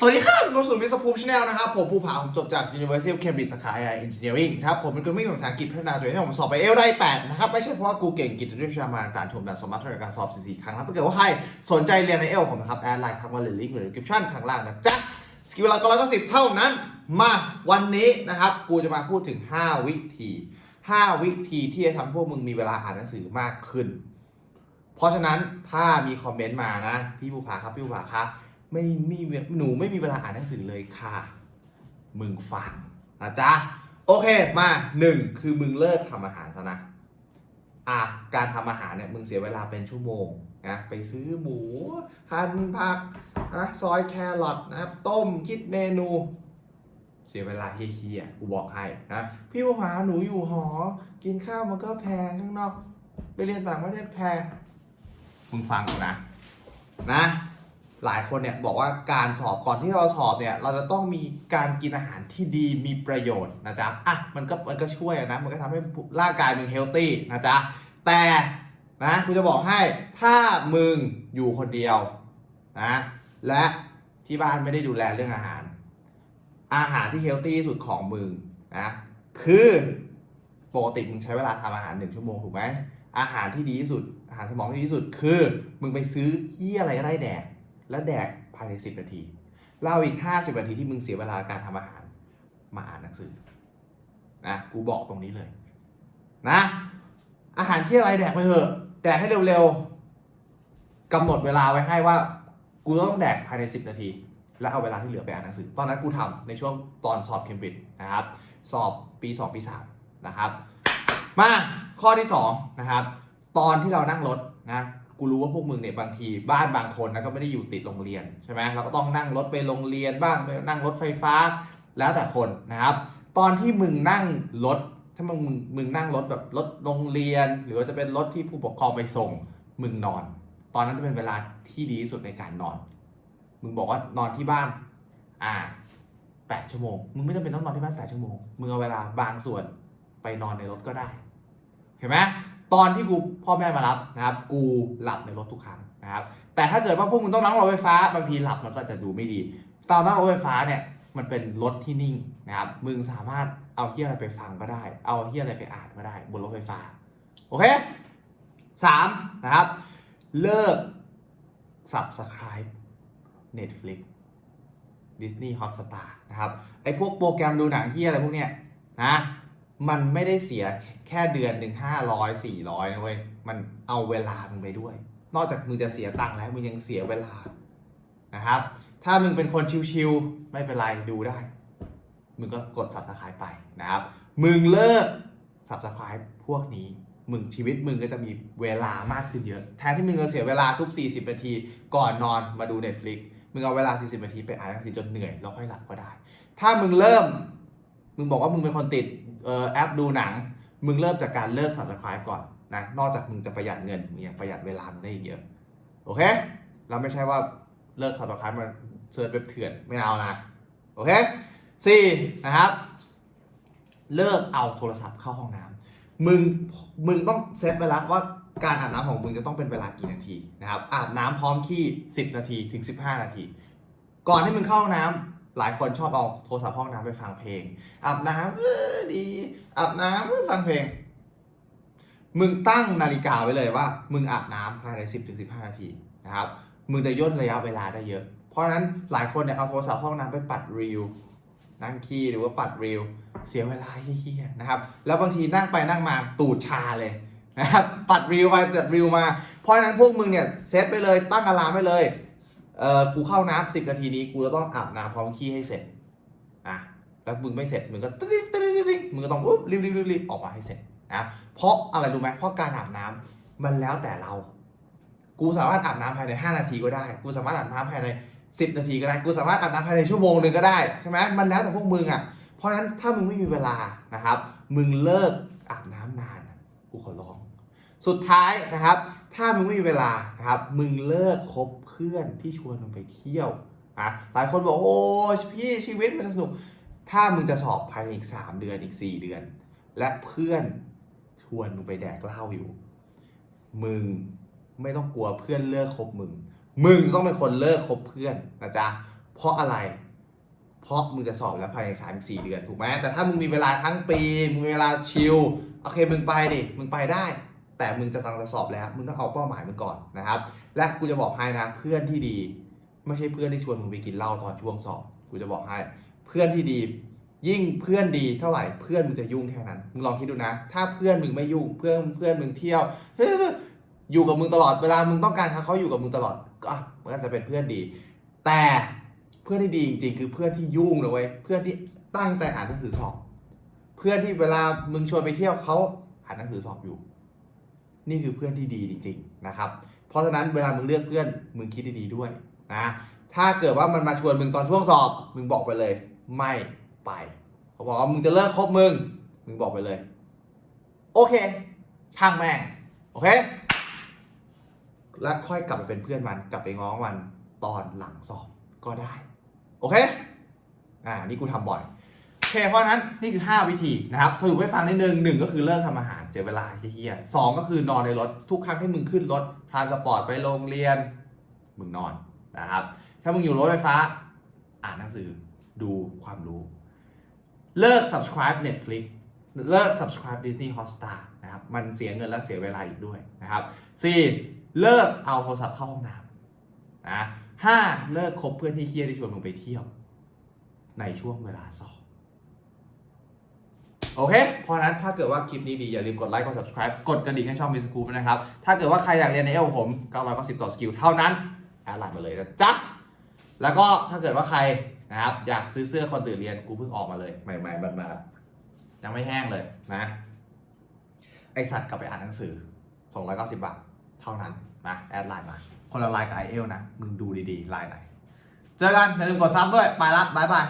สวัสดีครับผมสู่มิสภูมชาแนลนะครับ ผมภูผาผมจบจาก University of Cambridge สาขา AI Engineering ครับ ผมเป็นคนไม่มีภาษาอังกฤษพัฒนาตัวเองให้ผมสอบไปเอลได้ 8 นะครับ ไม่ใช่เพราะว่ากูเก่งกิจด้วยวิชามาการถ่วงดันสมรรถในการสอบ 4 ครั้งนะถ้าเกิดว่าใครสนใจเรียนในเอลผมนะครับแอดไลน์ทักมาเลยลิงก์หรือ description ข้างล่างนะจ๊ะสกิลละก็ร้อยก็สิบเท่านั้น มาวันนี้นะครับกูจะมาพูดถึง 5 วิธี 5 วิธีที่จะทำพวกมึงมีเวลาอ่านหนังสือมากขึ้น เพราะฉะนั้นถ้ามีคอมเมนต์มานะพี่ภูผาครับพี่ภูผาครับ ไม่มีหนูไม่มีเวลาอ่านหนังสือเลยค่ะ มึงฟังนะจ๊ะ โอเคมาหนึ่งคือมึงเลิกทำอาหารซะนะอะการทำอาหารเนี่ยมึงเสียเวลาเป็นชั่วโมงนะไปซื้อหมูหั่นผักนะซอยแครอทนะครับต้มคิดเมนูเสียเวลาเฮียๆกูบอกให้นะพี่ภูผาหนูอยู่หอ กินข้าวมันก็แพงข้างนอก ไปเรียนต่างประเทศแพง มึงฟังกูนะ นะ หลายคนเนี่ยบอกว่าการสอบก่อนที่เราสอบเนี่ยเราจะต้องมีการกินอาหารที่ดีมีประโยชน์นะจ๊ะอะมันก็มันก็ช่วยนะมันก็ทำให้ร่างกายมึงเฮลตี้นะจ๊ะแต่นะกูจะบอกให้ถ้ามึงอยู่คนเดียวนะและที่บ้านไม่ได้ดูแลเรื่องอาหาร อาหารที่เฮลตี้ที่สุดของมึงนะคือปกติมึงใช้เวลาทำอาหารหนึ่งชั่วโมงถูกไหมอาหารที่ดีที่สุดอาหารสมองที่ดีที่สุดคือ มึงไปซื้อเยี่ยอะไรก็ได้แดก แล้วแดกภายใน 10 นาทีเล่าอีก 50 นาทีที่มึงเสียเวลาการทำอาหารมาอ่านหนังสือนะกูบอกตรงนี้เลยนะ อาหารที่อะไรแดกไปเถอะแดกให้เร็วๆกำหนดเวลาไว้ให้ว่า กูต้องแดกภายใน 10 นาที แล้วเอาเวลาที่เหลือไปอ่านหนังสือ ตอนนั้นกูทำในช่วงตอนสอบเคมบริดจ์นะครับ สอบปี 2 ปี 3 นะครับ มาข้อที่ 2 นะครับ ตอนที่เรานั่งรถนะ กูรู้ว่าพวกมึงเนี่ยบางทีบ้านบางคนนะก็ไม่ได้อยู่ติดโรงเรียนใช่ไหมเราก็ต้องนั่งรถไปโรงเรียนบ้างนั่งรถไฟฟ้า แล้วแต่คนนะครับ ตอนที่มึงนั่งรถถ้ามึงมึงมึงนั่งรถแบบรถโรงเรียน หรือว่าจะเป็นรถที่ผู้ปกครองไปส่งมึงนอน ตอนนั้นจะเป็นเวลาที่ดีที่สุดในการนอน มึงบอกว่านอนที่บ้าน อ่าแปดชั่วโมง มึงไม่จำเป็นต้องนอนที่บ้านแปดชั่วโมง มึงเอาเวลาบางส่วนไปนอนในรถก็ได้ เห็นไหม ตอนที่กูพ่อแม่มารับนะครับ กูหลับในรถทุกครั้งนะครับ แต่ถ้าเกิดว่าพวกมึงต้องนั่งรถไฟฟ้าบางทีหลับมันก็จะดูไม่ดี ตอนนั่งรถไฟฟ้าเนี่ยมันเป็นรถที่นิ่งนะครับ มึงสามารถเอาเที่ยอะไรไปฟังก็ได้ เอาเที่ยอะไรไปอ่านก็ได้ บนรถไฟฟ้า โอเคสามนะครับ เลิก subscribe Netflix Disney Hotstar นะครับ ไอ้พวกโปรแกรมดูหนังเที่ยอะไรพวกเนี้ยนะ มันไม่ได้เสีย แค่เดือนหนึ่งห้าร้อยสี่ร้อยนะเว้ย มันเอาเวลามึงไปด้วย นอกจากมึงจะเสียตังค์แล้วมึงยังเสียเวลานะครับ ถ้ามึงเป็นคนชิวๆไม่เป็นไรดูได้ มึงก็กด subscribe ไปนะครับ มึงเลิก subscribe พวกนี้ มึงชีวิตมึงก็จะมีเวลามากขึ้นเยอะ แทนที่มึงจะเสียเวลาทุก 40 นาที ก่อนนอนมาดู Netflix มึงเอาเวลา 40 นาทีไปอ่านหนังสือจนเหนื่อยแล้วค่อยหลับก็ได้ ถ้ามึงเริ่ม มึงบอกว่ามึงเป็นคนติดออแอปดูหนัง มึงเริ่มจากการเลิก subscribe ก่อนนะ นอกจากมึงจะประหยัดเงิน มึงยังประหยัดเวลามึงได้อีกเยอะ โอเค แล้วไม่ใช่ว่าเลิก subscribe มาเซิร์ชเว็บเถื่อนไม่เอานะ โอเคสี่นะครับ เลิกเอาโทรศัพท์เข้าห้องน้ำมึง มึงต้องเซตไว้แล้วว่าการอาบน้ำของมึงจะต้องเป็นเวลากี่นาทีนะครับ อาบน้ำพร้อมขี้ 10 นาทีถึง 15 นาที ก่อนที่มึงเข้าห้องน้ำ หลายคนชอบเอาโทรศัพท์ห้องน้ำไปฟังเพลงอาบน้ำเออดีอาบน้ำฟังเพลง มึงตั้งนาฬิกาไว้เลยว่า มึงอาบน้ำภายใน 10ถึง15 นาทีนะครับมึงจะย่นระยะเวลาได้เยอะ เพราะฉะนั้นหลายคนเนี่ยเอาโทรศัพท์ห้องน้ำไปปัดรีวนั่งขี้หรือว่าปัดรีวเสียเวลาเฮี้ยนะครับ แล้วบางทีนั่งไปนั่งมาตูดชาเลยนะครับ ปัดรีวไปจัดรีวมา เพราะฉะนั้นพวกมึงเนี่ยเซตไปเลยตั้งอะลามไว้เลย เออกูเข้าน้ำสิบนาทีนี้กูจะต้องอาบน้ำพร้อมขี้ให้เสร็จอะแล้วมึงไม่เสร็จมึงก็ตึ๊ดตึ๊ดตึ๊ดมึงก็ต้องอุ๊บรีบรีบรีบรีบออกมาให้เสร็จนะเพราะอะไรรู้ไหมเพราะการอาบน้ำมันแล้วแต่เรา กูสามารถอาบน้ำภายใน 5 นาทีก็ได้ กูสามารถอาบน้ำภายใน 10 นาทีก็ได้ กูสามารถอาบน้ำภายในชั่วโมงหนึ่งก็ได้ใช่ไหมมันแล้วแต่พวกมึงอะ เพราะฉะนั้นถ้ามึงไม่มีเวลานะครับ มึงเลิกอาบน้ำนาน กูขอร้อง สุดท้ายนะครับ ถ้ามึงไม่มีเวลานะครับมึงเลิกคบเพื่อนที่ชวนมึงไปเที่ยวอะหลายคนบอกโอ้พี่ชีวิตมันสนุก ถ้ามึงจะสอบภายในอีก 3 เดือนอีก 4 เดือน และเพื่อนชวนมึงไปแดกเหล้าอยู่ มึงไม่ต้องกลัวเพื่อนเลิกคบมึง มึงต้องเป็นคนเลิกคบเพื่อนนะจ๊ะเพราะอะไรเพราะมึงจะสอบแล้วภายในสามสี่เดือนถูกไหมแต่ถ้ามึงมีเวลาทั้งปี มึงมีเวลาชิล โอเค มึงไปดิ มึงไปได้ แต่มึงจะตั้งจะสอบแล้ว มึงต้องเอาเป้าหมายมึงก่อนนะครับ และกูจะบอกให้นะเพื่อนที่ดี ไม่ใช่เพื่อนที่ชวนมึงไปกินเหล้าตอนช่วงสอบกูจะบอกให้ เพื่อนที่ดี ยิ่งเพื่อนดีเท่าไหร่เพื่อนมึงจะยุ่งแค่นั้นมึงลองคิดดูนะ ถ้าเพื่อนมึงไม่ยุ่งเพื่อนเพื่อนมึงเที่ยวเฮ้ยอยู่กับมึงตลอดเวลามึงต้องการเขาอยู่กับมึงตลอดก็มันก็จะเป็นเพื่อนดี แต่เพื่อนที่ดีจริงๆ คือเพื่อนที่ยุ่งนะเว้ยเพื่อนที่ตั้งใจอ่านหนังสือสอบ เพื่อนที่เวลามึงชวนไปเที่ยวเขาอ่านหนังสือสอบอยู่ นี่คือเพื่อนที่ดีจริงๆนะครับเพราะฉะนั้นเวลามึงเลือกเพื่อนมึงคิดดีๆด้วยนะถ้าเกิดว่ามันมาชวนมึงตอนช่วงสอบ มึงบอกไปเลย ไม่ไปเขาบอกว่ามึงจะเลิกคบมึง มึงบอกไปเลย โอเคช่างแม่งโอเค แล้วค่อยกลับไปเป็นเพื่อนมันกลับไปง้อมันตอนหลังสอบก็ได้ โอเค อ่า นี่กูทำบ่อย อเคเพราะนั้นนี่คือ 5 วิธีนะครับสรุปให้ฟังนิดนึงหนึ่งก็คือเลิกทำอาหารเสียเวลาเฮี้ยสองก็คือนอนในรถทุกครั้งที่มึงขึ้นรถทานสปอร์ตไปโรงเรียน มึงนอนนะครับถ้ามึงอยู่รถไฟฟ้า อ่านหนังสือดูความรู้ เลิก subscribe Netflix เลิก subscribe Disney Hotstar นะครับมันเสียเงินและเสียเวลาอีกด้วยนะครับสี่เลิกเอาโทรศัพท์เข้าห้องน้ำนะห้าเลิกคบเพื่อนที่เคียดที่ชวนมึงไปเที่ยว ในช่วงเวลาสอบ โอเค เพราะนั้นถ้าเกิดว่าคลิปนี้ดี อย่าลืมกดไลค์ กด subscribe กดกระดิ่งให้ช่องมิสคูปนะครับ ถ้าเกิดว่าใครอยากเรียนในเอลผม990ต่อสกิลเท่านั้นแอดไลน์มาเลยนะจ๊ะ แล้วก็ถ้าเกิดว่าใครนะครับอยากซื้อเสื้อคอนตื่นเรียนกูเพิ่งออกมาเลย ใหม่ๆบัดมายังไม่แห้งเลยนะ ไอสัตว์กลับไปอ่านหนังสือ 290 บาท เท่านั้นนะแอดไลน์มา คนละไลน์กับไอเอลนะ มึงดูดีๆไลน์ไหน เจอกันอย่าลืมกดซับด้วย ไปละบายบาย